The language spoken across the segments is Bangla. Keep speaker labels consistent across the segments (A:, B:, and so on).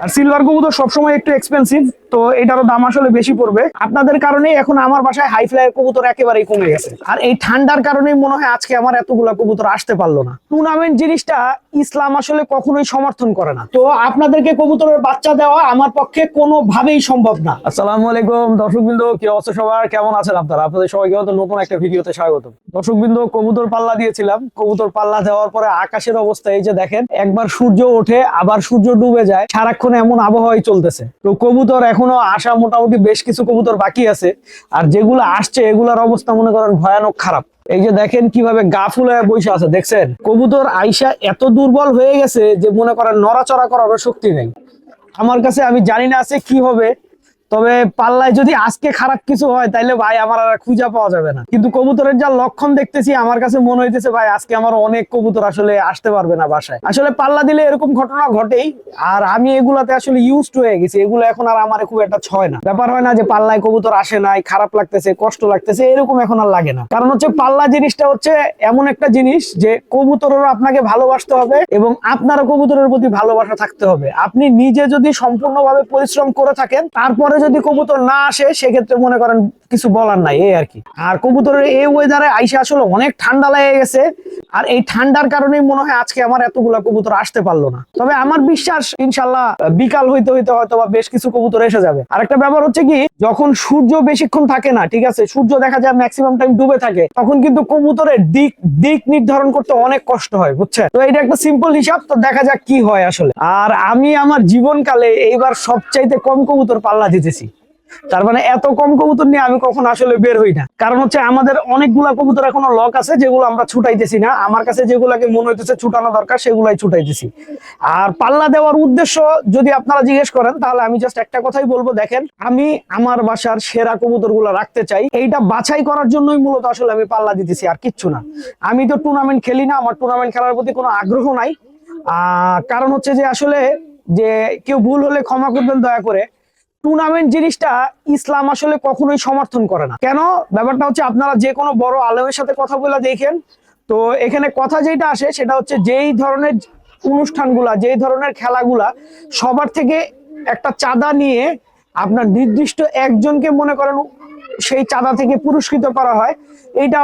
A: আর সিলভার কবুতর সবসময় একটু এক্সপেন্সিভ তো এটারও দাম আসলে বেশি পড়বে। আপনাদের কারণে এখন আমার বাসায় হাই ফ্লাই কবুতর একেবারেই কমে গেছে। আর এই ঠান্ডার কারণেই মনে হয় আজকে আমার এতগুলা কবুতর আসতে পারল না। টুর্নামেন্ট জিনিসটা ইসলাম আসলে কখনোই সমর্থন করে না। তো আপনাদেরকে কবুতরের বাচ্চা দেওয়া আমার পক্ষে কোনোভাবেই সম্ভব না। আসসালামু আলাইকুম, দর্শকবৃন্দ, কি অবস্থা সবার? কেমন আছেন আপনারা? আপনাদের সবাইকে হয়তো নতুন একটা ভিডিওতে স্বাগত। দর্শকবৃন্দ, কবুতর পাল্লা দিয়েছিলাম। কবুতর পাল্লা দেওয়ার পরে আকাশের অবস্থা, এই যে দেখেন, একবার সূর্য ওঠে, আবার সূর্য ডুবে যায়। সারাক্ষণ এমন আবহাওয়াই চলতেছে। তো কবুতর এখনও আসা মোটামুটি বেশ কিছু কবুতর বাকি আছে। আর যেগুলো আসছে, এগুলার অবস্থা মনে করেন ভয়ানক খারাপ। এই যে দেখেন কীভাবে গা ফুলে বসে আছে, দেখছেন? কবুতর আইসা এত দুর্বল হয়ে গেছে যে মনে করেন নড়াচড়া করার শক্তি নেই। আমার কাছে, আমি জানি না আছে কি হবে তবে পাল্লায় যদি আজকে খারাপ কিছু হয়, তাইলে ভাই আমার আর খুঁজা পাওয়া যাবে না। কিন্তু কবুতরের যা লক্ষণ দেখতেছি, আমার কাছে মনে হইতেছে, ভাই, আজকে আমার অনেক কবুতর আসলে আসতে পারবে না বাসায়। আসলে পাল্লা দিলে এরকম ঘটনা ঘটেই, আর আমি এগুলাতে আসলে ইউজ হয়ে গেছি। এগুলো এখন আর আমার খুব একটা ছয় না। ব্যাপার হয় না যে পাল্লায় কবুতর আসে নাই, খারাপ লাগতেছে, কষ্ট লাগতেছে, এরকম এখন আর লাগে না। কারণ হচ্ছে পাল্লা জিনিসটা হচ্ছে এমন একটা জিনিস যে কবুতরেরও আপনাকে ভালোবাসতে হবে এবং আপনারও কবুতরের প্রতি ভালোবাসা থাকতে হবে। আপনি নিজে যদি সম্পূর্ণভাবে পরিশ্রম করে থাকেন, তারপরে যদি কবুতর না আসে সেক্ষেত্রে মনে করেন কিছু বলার নাই, এই আর কি। আর কবুতরের এই ওয়েদারে আইসে আসলে অনেক ঠান্ডা লেগে গেছে। আর এই ঠান্ডার কারণেই মনে হয় আজকে আমার এতগুলা কবুতর আসতে পারল না। তবে আমার বিশ্বাস, ইনশাল্লাহ বিকাল হইতে হইতে হয়তো বা বেশ কিছু কবুতর এসে যাবে। আর একটা ব্যাপার হচ্ছে কি, যখন সূর্য বেশিক্ষণ থাকে না, ঠিক আছে, সূর্য দেখা যায় ম্যাক্সিমাম টাইম ডুবে থাকে, তখন কিন্তু কবুতরের দিক দিক নির্ধারণ করতে অনেক কষ্ট হয় বুঝছেন তো এটা একটা সিম্পল হিসাব, তো দেখা যাক কি হয় আসলে। আর আমি আমার জীবনকালে এইবার সবচাইতে কম কবুতর পাল্লা দিতেছি। তার মানে এত কম কবুতর নিয়ে আমি কখন আসলে বের হই না। কারণ হচ্ছে আমাদের অনেকগুলা কবুতর এখনও লক আছে, যেগুলো আমরা ছুটাইতেছি না। আমার কাছে যেগুলাকে মনে হইতেছে ছুটানো দরকার, সেগুলাই ছুটাইতেছি। আর পাল্লা দেওয়ার উদ্দেশ্য যদি আপনারা জিজ্ঞেস করেন, তাহলে আমি জাস্ট একটা কথাই বলব, দেখেন, আমি আমার বাসার সেরা কবুতর রাখতে চাই। এইটা বাছাই করার জন্যই মূলত আসলে আমি পাল্লা দিতেছি, আর কিচ্ছু না। আমি তো টুর্নামেন্ট খেলি না, আমার টুর্নামেন্ট খেলার প্রতি কোনো আগ্রহ নাই। আহ, কারণ হচ্ছে যে আসলে যে কেউ ভুল হলে ক্ষমা করবেন দয়া করে। টুর্নামেন্ট জিনিসটা ইসলাম আসলে কখনোই সমর্থন করে না। কেন? ব্যাপারটা হচ্ছে আপনারা যে কোনো বড় আলমের সাথে কথা বলে দেখেন। তো এখানে কথা যেটা আসে সেটা হচ্ছে যেই ধরনের অনুষ্ঠানগুলা, যেই ধরনের খেলাগুলা সবার থেকে একটা চাঁদা নিয়ে আপনার নির্দিষ্ট একজনকে মনে করেন সেই চাঁদা থেকে পুরস্কৃত করা হয়, এইটা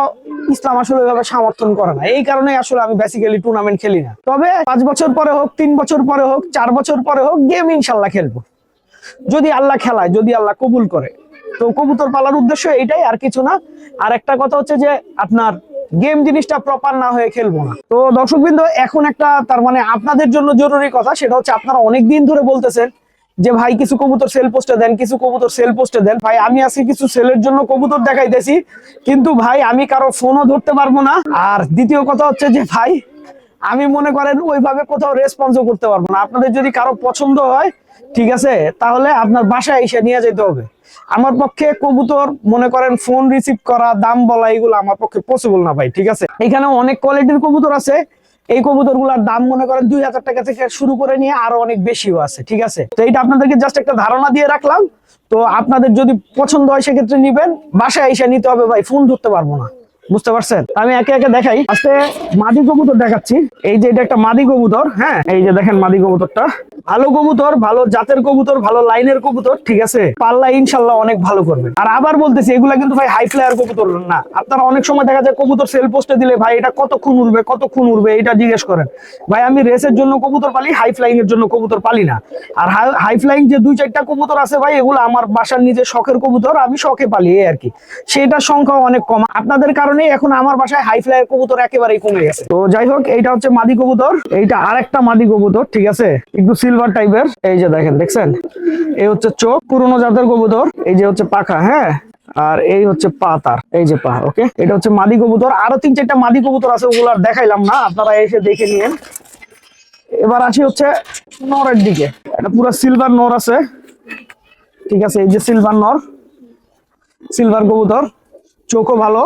A: ইসলাম আসলে এভাবে সমর্থন করে না। এই কারণে আসলে আমি বেসিক্যালি টুর্নামেন্ট খেলি না। তবে পাঁচ বছর পরে হোক, তিন বছর পরে হোক, চার বছর পরে হোক গেম ইনশাল্লাহ খেলব। যদি আল্লাহ খেলায়, যদি আল্লাহ কবুল করে। তো কবুতর পালার উদ্দেশ্য এইটাই আর কিছু না। আর একটা কথা হচ্ছে যে, আপনার গেম জিনিসটা প্রপার না হয়ে খেলব না। তো দর্শকবৃন্দ, এখন একটা তার মানে আপনাদের জন্য জরুরি কথা, সেটা হচ্ছে আপনারা অনেক দিন ধরে বলতেছেন যে, ভাই, কিছু কবুতর সেল পোস্টে দেন, কিছু কবুতর সেল পোস্টে দেন। ভাই, আমি আজকে কিছু সেলের জন্য কবুতর দেখাইতেছি। কিন্তু ভাই, আমি কারও ফোনও ধরতে পারব না। আর দ্বিতীয় কথা হচ্ছে যে, ভাই, আমি মনে করেন ওইভাবে কোথাও রেসপন্সও করতে পারব না। আপনাদের যদি কারও পছন্দ হয় ঠিক আছে? তাহলে আপনার বাসায় এসে নিয়ে যেতে হবে। আমার পক্ষে কবুতর, মনে করেন ফোন রিসিভ করা, দাম বলা, এগুলো আমার পক্ষে পসিবল না ভাই, ঠিক আছে? এখানে অনেক কোয়ালিটির কবুতর আছে। এই কবুতরগুলার দাম মনে করেন দুই হাজার টাকা থেকে শুরু করে নিয়ে আরও অনেক বেশিও আছে, ঠিক আছে? তো এইটা আপনাদেরকে জাস্ট একটা ধারণা দিয়ে রাখলাম। তো আপনাদের যদি পছন্দ হয়, সেক্ষেত্রে নিবেন। বাসায় এসে নিতে হবে ভাই ফোন ধরতে পারব না। বুঝতে পারছেন? আমি একে একে দেখাই। আজকে মাদি কবুতর দেখাচ্ছি। এই যে এটা একটা মাদি কবুতর হ্যাঁ? এই যে দেখেন মাদি কবুতরটা। ভালো কবুতর, ভালো জাতের কবুতর, ভালো লাইনের কবুতর, ঠিক আছে? পাল্লা ইনশাল্লাহ অনেক ভালো করবে। আর আবার বলতেছি, এগুলা কিন্তু ভাই হাই ফ্লায়ার কবুতর না। আপনারা অনেক সময় দেখা যায় কবুতর সেল পোস্টে দিলে, ভাই, এটা কতক্ষণ উড়বে কতক্ষণ উড়বে? এটা জিজ্ঞেস করেন। ভাই, আমি রেসের জন্য কবুতর পালি হাই ফ্লাইং এর জন্য কবুতর পালি না। আর হাই ফ্লাইং যে দুই, চারটা কবুতর আছে ভাই, এগুলো আমার বাসার নিজের শখের কবুতর, আমি শখে পালি আর কি। সেটার সংখ্যা অনেক কম। আপনাদের কারণে এখন আমার বাসায় হাই ফ্লাইয়ের কবুতর একেবারেই কমে গেছে। তো যাই হোক, এইটা হচ্ছে মাদি কবুতর। এইটা আরেকটা মাদি কবুতর, ঠিক আছে? একটু সিলভার টাইপের এই যে দেখেন, দেখছেন? এই হচ্ছে চোখ, পুরনো জাতের কবুতর। এই যে হচ্ছে পাখা হ্যাঁ? আর এই হচ্ছে পা তার, এই যে পা ওকে এটা হচ্ছে মাদি কবুতর। আরও তিন চারটা মাদি কবুতর আছে, ওগুলো আর দেখাইলাম না, আপনারা এসে দেখে নিয়েন। এবার আসি হচ্ছে নরের দিকে। এটা পুরো সিলভার নর আছে। ঠিক আছে, এই যে সিলভার নর। সিলভার কবুতর। চোখও ভালো।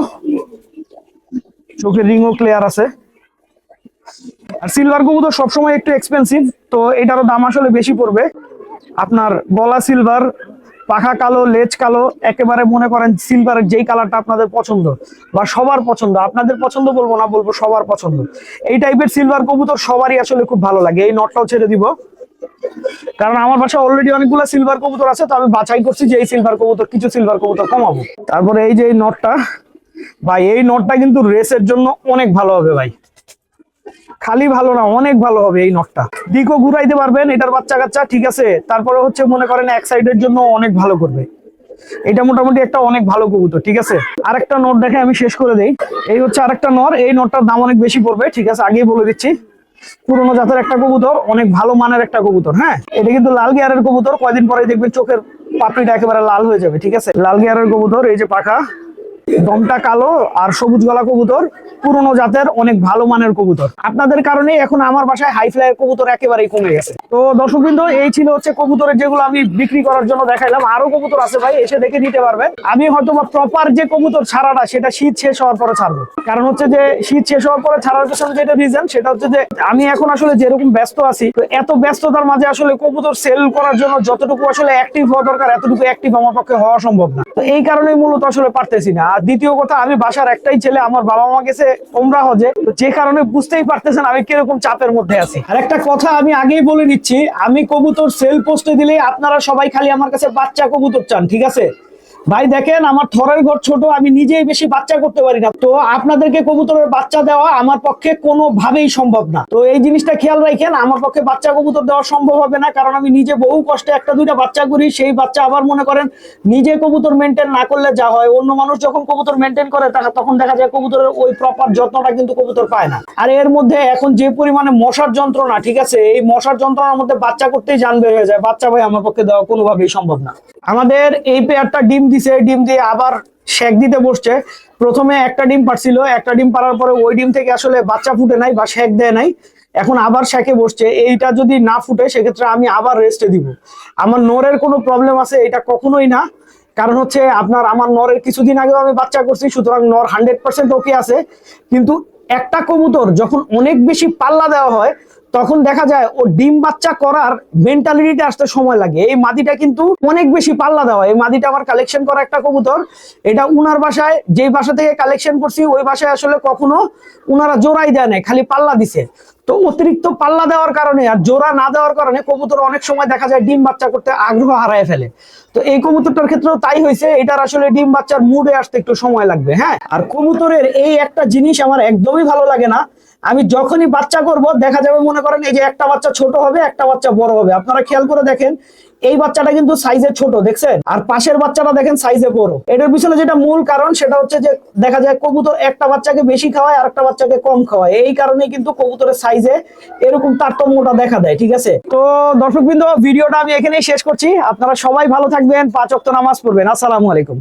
A: চোখের রিংও ক্লিয়ার আছে। আর সিলভার কবুতর সবসময় একটু এক্সপেন্সিভ তো এটারও দাম আসলে বেশি পড়বে। আপনার গলা সিলভার পাখা কালো, লেজ কালো, একেবারে মনে করেন সিলভারের যেই কালারটা আপনাদের পছন্দ বা সবার পছন্দ, আপনাদের পছন্দ বলব না বলব, সবার পছন্দ। এই টাইপের সিলভার কবুতর সবারই আসলে খুব ভালো লাগে, এই নটটাও ছেড়ে দিব। কারণ আমার বাসায় অলরেডি অনেকগুলো সিলভার কবুতর আছে, তো আমি বাছাই করছি যে এই সিলভার কবুতর, কিছু সিলভার কবুতর কমাবো। তারপরে এই যে এই নটটা ভাই, এই নটটা কিন্তু রেসের জন্য অনেক ভালো হবে ভাই। খালি ভালো না, অনেক ভালো হবে এই নটটা। দিকও ঘুরাইতে পারবেন, এটার বাচ্চা কাচ্চা ঠিক আছে? তারপরে হচ্ছে মনে করেন এক সাইডের জন্য অনেক ভালো করবে। এটা মোটামুটি একটা অনেক ভালো কবুতর, ঠিক আছে? আরেকটা নোট দেখে আমি শেষ করে দেই। এই হচ্ছে আরেকটা নর এই নোটটার দাম অনেক বেশি পড়বে, ঠিক আছে? আগেই বলে দিচ্ছি। পুরোনো জাতের একটা কবুতর, অনেক ভালো মানের একটা কবুতর হ্যাঁ? এটা কিন্তু লাল গিয়ারের কবুতর, কয়দিন পরে দেখবেন চোখের পাপড়িটা একেবারে লাল হয়ে যাবে, ঠিক আছে? লাল গিয়ারের কবুতর, এই যে পাখা। দমটা কালো আর সবুজ গলা কবুতর, পুরনো জাতের অনেক ভালো মানের কবুতর। আপনাদের কারণে এখন আমার বাসায় হাই ফ্লাই কবুতর একেবারেই কমে গেছে। তো দর্শক বিন্দু এই ছিল হচ্ছে কবুতরের যেগুলো আমি বিক্রি করার জন্য দেখাইলাম। আরও কবুতর আছে ভাই, এসে দেখে নিতে পারবেন। আমি হয়তো বা প্রপার যে কবুতর ছাড়াটা, সেটা শীত শেষ হওয়ার পরে ছাড়বো। কারণ হচ্ছে যে, শীত শেষ হওয়ার পরে ছাড়ার পেছনে যেটা রিজন সেটা হচ্ছে যে, আমি এখন আসলে যেরকম ব্যস্ত আছি, তো এত ব্যস্ততার মাঝে আসলে কবুতর সেল করার জন্য যতটুকু আসলে অ্যাক্টিভ হওয়া দরকার, এতটুকু অ্যাক্টিভ আমার পক্ষে হওয়া সম্ভব না। তো এই কারণেই মূলত আসলে পারতেছি না। আর দ্বিতীয় কথা, আমি বাসার একটাই ছেলে, আমার বাবা মা গেছে ওমরা হজে। যে কারণে বুঝতেই পারতেছেন আমি কীরকম চাপের মধ্যে আছি। আর একটা কথা আমি আগেই বলে দিচ্ছি আমি কবুতর সেল পোস্টে দিলে আপনারা সবাই খালি আমার কাছে বাচ্চা কবুতর চান, ঠিক আছে? ভাই দেখেন, আমার থরের ঘর ছোট, আমি নিজেই বেশি বাচ্চা করতে পারি না। তো আপনাদেরকে কবুতরের বাচ্চা দেওয়া আমার পক্ষে কোনোভাবেই সম্ভব না। তো এই জিনিসটা খেয়াল রাখেন, আমার পক্ষে বাচ্চা কবুতর দেওয়া সম্ভব হবে না, কারণ আমি নিজে বহু কষ্টে একটা দুইটা বাচ্চা করি, সেই বাচ্চা আবার মনে করেন নিজে কবুতর মেনটেন না করলে যা হয়। অন্য মানুষ যখন কবুতর মেনটেন করে তা- তখন দেখা যায় কবুতরের ওই প্রপার যত্নটা কিন্তু কবুতর পায় না। আর এর মধ্যে এখন যে পরিমাণে মশার যন্ত্রণা, ঠিক আছে, এই মশার যন্ত্রণার মধ্যে বাচ্চা করতেই জান বের হয়ে যায়। বাচ্চা ভাই আমার পক্ষে দেওয়া কোনোভাবেই সম্ভব না। আমাদের এই পেয়ারটা ডিম দিছে, ডিম দিয়ে আবার শেক দিতে বসছে। প্রথমে একটা ডিম পারছিল একটা ডিম পারার পরে ওই ডিম থেকে আসলে বাচ্চা ফুটে নাই বা শেক দেয় নাই। এখন আবার শেকে বসছে, এইটা যদি না ফুটে, সেক্ষেত্রে আমি আবার রেস্টে দিব। আমার নোরের কোনো প্রবলেম আছে, এটা কখনোই না। কারণ হচ্ছে আপনার, আমার নরের কিছুদিন আগেও আমি বাচ্চা করছি, সুতরাং নর হান্ড্রেড পার্সেন্ট ওকে আছে। কিন্তু একটা কবুতর যখন অনেক বেশি পাল্লা দেওয়া হয় তখন দেখা যায় ও ডিম বাচ্চা করার মেন্টালিটিতে আসতে সময় লাগে। এই মাদিটা কিন্তু অনেক বেশি পাল্লা দেওয়া। এই মাদিটা আমার কালেকশন করা একটা কবুতর। এটা উনার বাসায়, যেই বাসা থেকে কালেকশন করছি, ওই বাসায় আসলে কখনো উনারা জোড়াই দেয় নাই, খালি পাল্লা দিছে। তো অতিরিক্ত পাল্লা দেওয়ার কারণে আর জোড়া না দেওয়ার কারণে কবুতর অনেক সময় দেখা যায় ডিম বাচ্চা করতে আগ্রহ হারায় ফেলে। তো এই কবুতরটার ক্ষেত্রেও তাই হয়েছে। এটার আসলে ডিম বাচ্চার মুডে আসতে একটু সময় লাগবে হ্যাঁ? আর কবুতরের এই একটা জিনিস আমার একদমই ভালো লাগে না। আমি যখনই বাচ্চা করব, দেখা যাবে মনে করেন এই যে একটা বাচ্চা ছোট হবে, একটা বাচ্চা বড় হবে। আপনারা খেয়াল করে দেখেন, এই বাচ্চাটা কিন্তু সাইজে ছোট, দেখছেন? আর পাশের বাচ্চাটা দেখেন সাইজে বড়। এটার পিছনে যেটা মূল কারণ, সেটা হচ্ছে যে দেখা যায় কবুতর একটা বাচ্চাকে বেশি খাওয়ায় আর একটা বাচ্চাকে কম খাওয়ায়। এই কারণে কিন্তু কবুতরের সাইজে এরকম তারতম্যটা দেখা দেয়, ঠিক আছে? তো দর্শকবৃন্দ, ভিডিওটা আমি এখানেই শেষ করছি। আপনারা সবাই ভালো থাকবেন, পাঁচ অক্ট নামাজ পড়বেন। আসসালামু আলাইকুম।